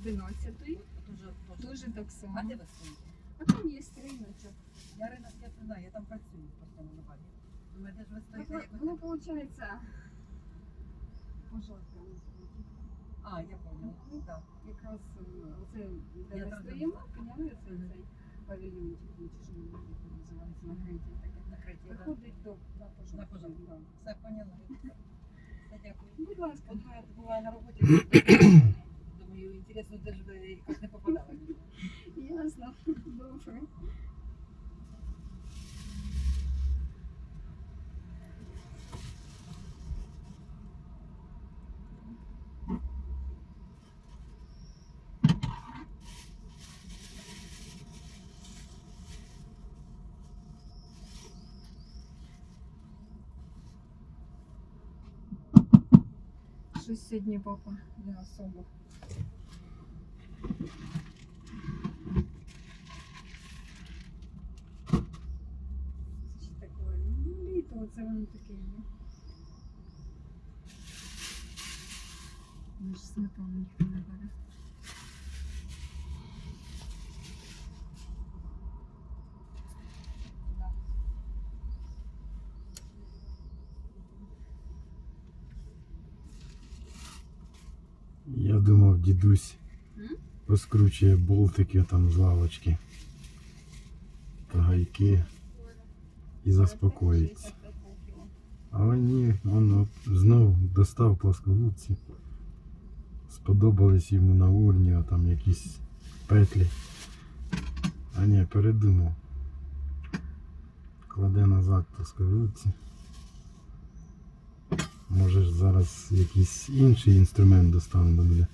11 Дуже, так само. А де стоїте? А там є риночок. Я ринок я не знаю, я там працюю постійно на базі. Думаю, де ж ви стоїте? Ну, як ви ну, виходить, пожалуйста, А, я поняла. Так. якраз е, оце, де Я ми стоїмо, поняли, це цей павільйончик, ну, чи що як називається, накритий таке. Накриті, так. Виходить до на На пожежу. пожежу. Да. Все поняла. Все, дякую. Будь ласка. От я на роботі. Думаю, інтересно, де ж ви якось не попадали. Ясно. Добре. Щось сьогодні папа не особо. Оце воно таке є. Ж сметану ніхто не бере. Я думав, дідусь М? поскручує болтики там з лавочки та гайки і заспокоїться. 65. Але ні, він от знов достав плоскогубці. Сподобались йому на урні, а там якісь петлі. А ні, передумав. Кладе назад плоскогубці. Може ж зараз якийсь інший інструмент достане буде.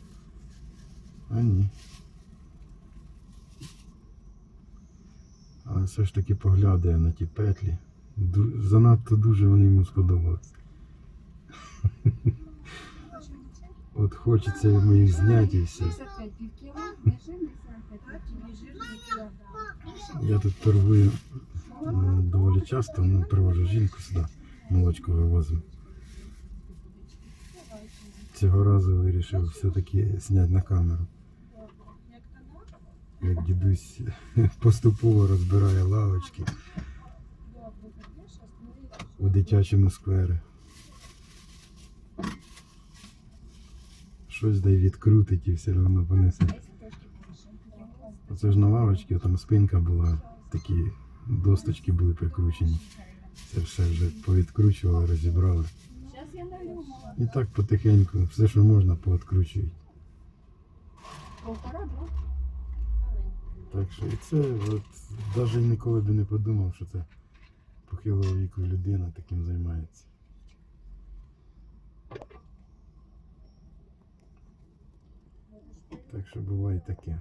А ні. Але все ж таки поглядає на ті петлі. Занадто дуже вони йому сподобались. От хочеться йому їх зняти і все. 65 пів кіла, не жирний 45 пів кіла. Я тут торгую доволі часто, ну, привожу жінку сюди, молочко вивозимо. Цього разу вирішив все-таки зняти на камеру. Як дідусь поступово розбирає лавочки дитячому сквері. Щось дай відкрутить і все одно понесе. Оце ж на лавочці, там спинка була, такі досточки були прикручені. Це все вже повідкручували, розібрали. І так потихеньку, все, що можна, пооткручують. Так що і це, от, навіть ніколи би не подумав, що це похилого віку людина таким займається. Так що буває таке.